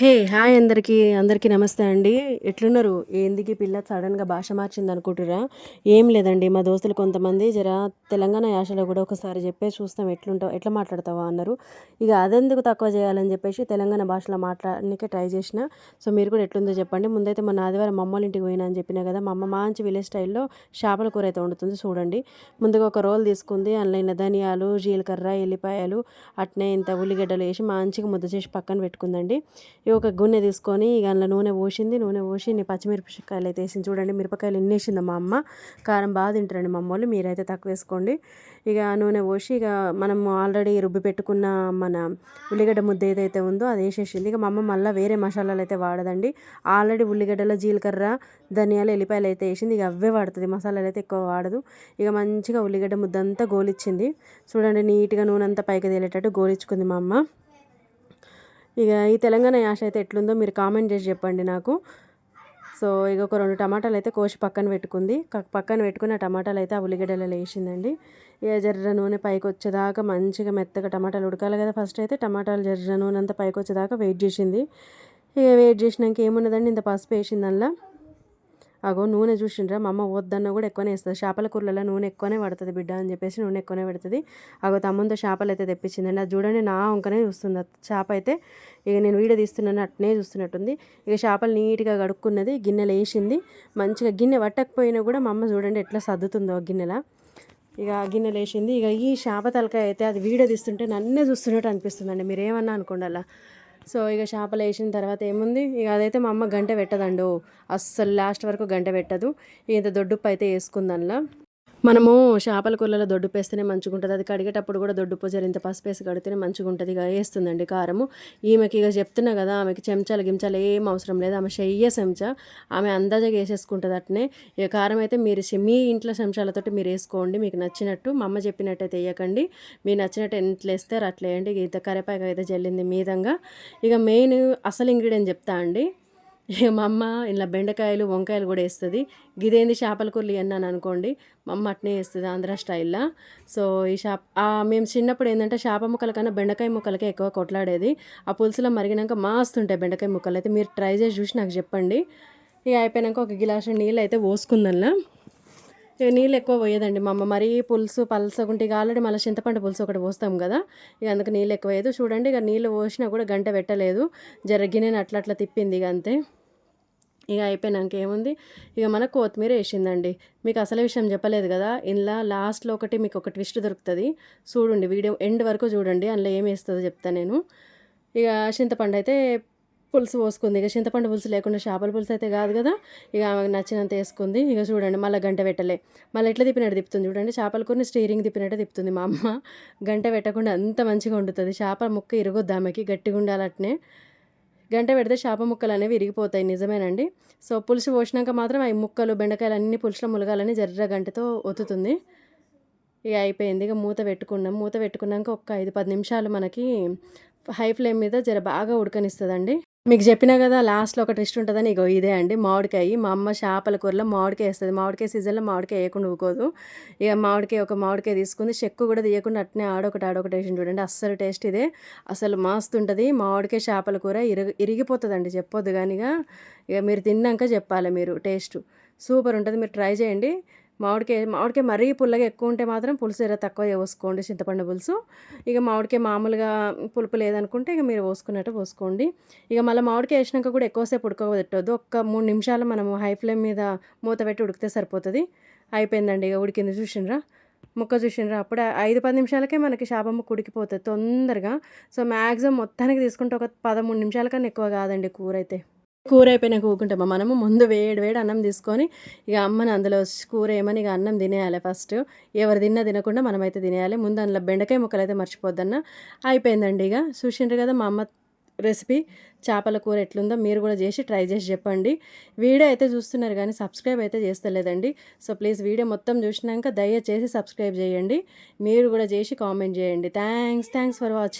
Hey hi అందరికీ. అందరికీ నమస్తే అండి. ఎట్లున్నారు? ఏందికి పిల్ల సడన్గా భాష మార్చింది అనుకుంటురా ఏం లేదండి. మా దోస్తులు కొంతమంది జర తెలంగాణ యాసలో కూడా ఒకసారి చెప్పే చూస్తాం ఎట్లుంటావు ఎట్లా మాట్లాడతావా అన్నారు. ఇక అదెందుకు తక్కువ చేయాలని చెప్పేసి తెలంగాణ భాషలో మాట్లాడడానికి ట్రై చేసిన. సో మీరు కూడా ఎట్లుందో చెప్పండి. ముందైతే మన ఆదివారం మా ఇంటికి పోయినా అని చెప్పినా కదా మా అమ్మ మంచి విలేజ్ స్టైల్లో చేపల కూర అయితే వండుతుంది చూడండి. ముందుగా ఒక రోల్ తీసుకుంది. అందులో ధనియాలు జీలకర్ర ఎల్లిపాయలు అట్నే ఇంత ఉల్లిగడ్డలు వేసి మంచిగా ముద్ద చేసి పక్కన పెట్టుకుందండి. ఇక ఒక గున్నె తీసుకొని ఇక అందులో నూనె పోసింది నూనె పోసి పచ్చిమిరపకాయలు అయితే వేసింది. చూడండి మిరపకాయలు ఎన్ని వేసింది మా అమ్మ. కారం బాగా తింటారండి మా అమ్మ మీరైతే తక్కువ వేసుకోండి. ఇక నూనె పోసి ఇక మనం ఆల్రెడీ రుబ్బి పెట్టుకున్న మన ఉల్లిగడ్డ ముద్ద ఏదైతే ఉందో అది వేసేసింది. ఇక మా అమ్మ మళ్ళీ వేరే మసాలాలు అయితే వాడదండి. ఆల్రెడీ ఉల్లిగడ్డలో జీలకర్ర ధనియాలు ఎల్లిపాయలు అయితే వేసింది. ఇక అవే వాడుతుంది మసాలాలు అయితే ఎక్కువ వాడదు. ఇక మంచిగా ఉల్లిగడ్డ ముద్ద అంతా గోలిచ్చింది. చూడండి నీట్గా నూనె అంతా పైకి తేలేటట్టు గోలిచ్చుకుంది మా అమ్మ. ఇక ఈ తెలంగాణ యాష అయితే ఎట్లుందో మీరు కామెంట్ చేసి చెప్పండి నాకు. సో ఇక ఒక రెండు టమాటాలు అయితే కోసి పక్కన పెట్టుకుంది. పక్కన పెట్టుకున్న టమాటాలు అయితే ఆ ఉల్లిగడ్డలలో వేసిందండి. ఇక జర్ర నూనె పైకి వచ్చేదాకా మంచిగా మెత్తగా టమాటాలు ఉడకాలి కదా ఫస్ట్ అయితే టమాటాలు జర్ర నూనె అంతా పైకి వచ్చేదాకా వెయిట్ చేసింది. ఇక వెయిట్ చేసినాక ఏమున్నదండి? ఇంత పసుపు వేసిందల్లా. అగో నూనె చూసిండ్రా మా అమ్మ వద్దన్న కూడా ఎక్కువనే వేస్తుంది. చేపల కూరలలో నూనె ఎక్కువనే పడుతుంది బిడ్డ అని చెప్పేసి నూనె ఎక్కువనే పెడుతుంది. అగో తమ్ముంతో చేపలు అయితే తెప్పించిందండి అది చూడండి నా వంకనే చూస్తుంది. చేప అయితే ఇక నేను వీడియో తీస్తున్నాను అట్నే చూస్తున్నట్టుంది. ఇక చేపలు నీట్గా కడుక్కున్నది గిన్నెలు వేసింది. మంచిగా గిన్నె పట్టకపోయినా కూడా మా అమ్మ చూడండి ఎట్లా సర్దుతుందో గిన్నెల. ఇక గిన్నెలు వేసింది. ఇక ఈ చేప తలకాయ అయితే అది వీడియో తీస్తుంటే నన్నే చూస్తున్నట్టు అనిపిస్తుందండి. మీరేమన్నా అనుకోండి అలా సో ఇక చేపలు వేసిన తర్వాత ఏముంది? ఇక అదైతే మా అమ్మ గంట పెట్టదండు. అస్సలు లాస్ట్ వరకు గంట పెట్టదు. ఇంత దొడ్డుప్పు అయితే వేసుకుంది మనము చేపల కూరలో దొడ్డు పేస్తేనే మంచిగా ఉంటుంది అది కడిగేటప్పుడు కూడా దొడ్డు పూజ ఇంత పసుపు వేసి కడితేనే మంచిగా ఉంటుంది ఇక వేస్తుందండి కారము. ఈమెకి ఇక చెప్తున్నా కదా ఆమెకి చెంచాలు గించాలు ఏం అవసరం లేదు. ఆమె చెయ్యే చెంచా ఆమె అందాజగా వేసేసుకుంటుంది అట్నే. ఇక కారం అయితే మీరు మీ ఇంట్లో చెంచాలతోటి మీరు వేసుకోండి మీకు నచ్చినట్టు. మా అమ్మ చెప్పినట్టయితే వేయకండి మీరు నచ్చినట్టు ఎంత వేస్తారు అట్లా వేయండి. ఇంత కరేపాక అయితే జల్లింది మీదంగా. ఇక మెయిన్ అసలు ఇంగ్రీడియంట్ చెప్తా అండి. మా అమ్మ ఇలా బెండకాయలు వంకాయలు కూడా వేస్తుంది. గిదేంది చేపల కూరలు అన్నాను అనుకోండి మా అమ్మ అట్నే వేస్తుంది ఆంధ్ర స్టైల్లో. సో ఈ షాప్ మేము చిన్నప్పుడు ఏంటంటే చేప ముక్కల కన్నా బెండకాయ ముక్కలకే ఎక్కువ కొట్లాడేది. ఆ పులుసులో మరిగినాక మాస్తుంటాయి బెండకాయ ముక్కలు అయితే. మీరు ట్రై చేసి చూసి నాకు చెప్పండి. ఇక అయిపోయాక ఒక గిలాసు నీళ్ళు అయితే పోసుకుందల్లా. ఇక నీళ్ళు ఎక్కువ పోయేదండి మా అమ్మ. మరీ పులుసు పలసగుంటే ఇక ఆల్రెడీ మళ్ళీ చింతపండు పులుసు ఒకటి పోస్తాం కదా. ఇక అందుకు నీళ్ళు ఎక్కువ వేయదు చూడండి ఇక నీళ్ళు పోసినా కూడా గంట పెట్టలేదు. జరిగిన అట్లా అట్లా తిప్పింది ఇక అంతే. ఇక అయిపోయినాక ఏముంది? ఇక మన కొత్తిమీర వేసిందండి. మీకు అసలు విషయం చెప్పలేదు కదా? ఇందులో లాస్ట్లో ఒకటి మీకు ఒక ట్విస్ట్ దొరుకుతుంది. చూడండి వీడియో ఎండ్ వరకు చూడండి అందులో ఏం వేస్తుందో చెప్తా నేను. ఇక చింతపండు అయితే పులుసు పోసుకుంది. ఇక చింతపండు పులుసు లేకుండా చేపల పులుసు అయితే కాదు కదా? ఇక ఆమెకు నచ్చినంత వేసుకుంది. ఇక చూడండి మళ్ళీ గంట పెట్టలే. మళ్ళీ ఎట్లా తిప్పినట్టు తిప్పుతుంది చూడండి. చేపల కూరని స్టీరింగ్ తిప్పినట్టు తిప్పుతుంది మా అమ్మ. గంట పెట్టకుండా అంత మంచిగా వండుతుంది. చేప ముక్క ఇరగొద్దు ఆమెకి గట్టిగా ఉండాలి అట్నే. గంట పెడితే చేప ముక్కలు అనేవి విరిగిపోతాయి నిజమేనండి. సో పులుసు పోసినాక మాత్రం అవి ముక్కలు బెండకాయలు అన్ని పులుసులో ములగాలని జర్ర గంటతో ఒత్తుతుంది. ఇక అయిపోయింది. ఇక మూత పెట్టుకున్నాం. మూత పెట్టుకున్నాక ఒక ఐదు పది నిమిషాలు మనకి హై ఫ్లేమ్ మీద జర బాగా ఉడకనిస్తుందండి. మీకు చెప్పినా కదా లాస్ట్లో ఒక ట్విస్ట్ ఉంటుందని ఇగో ఇదే అండి. మామిడికాయ మా అమ్మ చేపల కూరలో మామిడికాయ వేస్తుంది. మామిడికాయ సీజన్లో మామిడికాయ వేయకుండా ఊకోదు. ఇక మామిడికాయ ఒక మామిడికాయ తీసుకుంది. చెక్కు కూడా తీయకుండా అట్నే ఆడొకటి ఆడొకటి వేసి చూడండి. అస్సలు టేస్ట్ ఇదే. అసలు మస్తు ఉంటుంది మామిడికాయ చేపల కూర ఇరిగి ఇరిగిపోతుందండి. చెప్పొద్దు కానీ ఇక మీరు తిన్నాక చెప్పాలి మీరు టేస్ట్. సూపర్ ఉంటుంది. మీరు ట్రై చేయండి. మామిడికాయ మామిడికాయ మరీ పుల్లగా ఎక్కువ ఉంటే మాత్రం పులుసు ఎర తక్కువ పోసుకోండి చింతపండు పులుసు. ఇక మామిడికాయ మామూలుగా పులుపు లేదనుకుంటే ఇక మీరు పోసుకున్నట్టు పోసుకోండి. ఇక మళ్ళీ మామిడికాయ వేసినాక కూడా ఎక్కువసేపు ఉడకబెట్టద్దు ఒక్క మూడు నిమిషాలు మనము హై ఫ్లేమ్ మీద మూత పెట్టి ఉడికితే సరిపోతుంది. అయిపోయిందండి ఇక ఉడికింది చూసిండ్రా ముక్క చూసినరా? అప్పుడే ఐదు పది నిమిషాలకే మనకి శాపం ఉడికిపోతుంది తొందరగా. సో మ్యాక్సిమం మొత్తానికి తీసుకుంటే ఒక పదమూడు నిమిషాల కన్నా ఎక్కువ కాదండి కూర అయితే కూర అయిపోయినా కూకుంటాం మనము ముందు వేడి వేడి అన్నం తీసుకొని ఇక అమ్మని అందులో కూర ఏమని ఇక అన్నం తినేయాలి ఫస్ట్. ఎవరు తిన్నా తినకుండా మనమైతే తినేయాలి. ముందు అందులో బెండకాయ ముక్కలు అయితే మర్చిపోద్దన్న. అయిపోయిందండి ఇక. చూసిండ్రు కదా మా అమ్మ రెసిపీ. చేపల కూర ఎట్లుందో మీరు కూడా చేసి ట్రై చేసి చెప్పండి. వీడియో అయితే చూస్తున్నారు కానీ సబ్స్క్రైబ్ అయితే చేస్తలేదండి. సో ప్లీజ్ వీడియో మొత్తం చూసినాక దయచేసి సబ్స్క్రైబ్ చేయండి. మీరు కూడా చేసి కామెంట్ చేయండి. Thanks thanks for watching